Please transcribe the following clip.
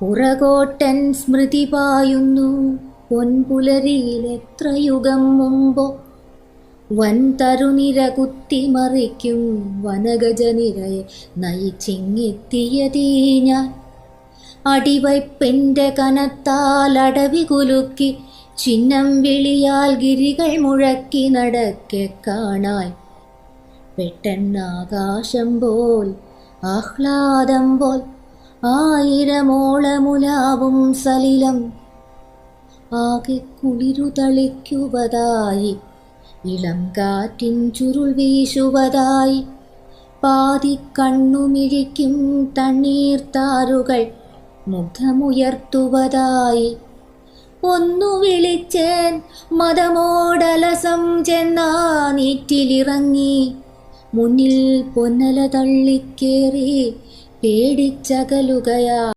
പുറകോട്ടൻ സ്മൃതി പായുന്നു. പൊൻപുലരിയിൽ എത്ര യുഗം മുമ്പോ വൻ തരുനിര കുത്തിമറിക്കും വനഗജനിരയെ നയിച്ചിങ്ങെത്തിയതീ ഞാൻ അടിവയ്പ്പിന്റെ കനത്താൽ അടവി കുലുക്കി ചിഹ്നം വിളിയാൽ ഗിരികൾ മുഴക്കി നടക്കെ കാണാൻ പെട്ടെന്നാകാശം പോൽ ആഹ്ലാദം പോൽ ആയിരമോളമുലാവും സലിലം. ആകെ കുളിരുതളിക്കുവതായി ഇളം കാറ്റിൻ ചുരുൾ വീശുവതായി. പാതി കണ്ണുമിഴിക്കും തണ്ണീർത്താരുകൾ മുഖമുയർത്തുവതായി. ഒന്നു വിളിച്ചേൻ മതമോടലസം ചെന്നാ നീറ്റിലിറങ്ങി. മുന്നിൽ പൊന്നല തള്ളിക്കേറി പേടിച്ചകലുകയാ.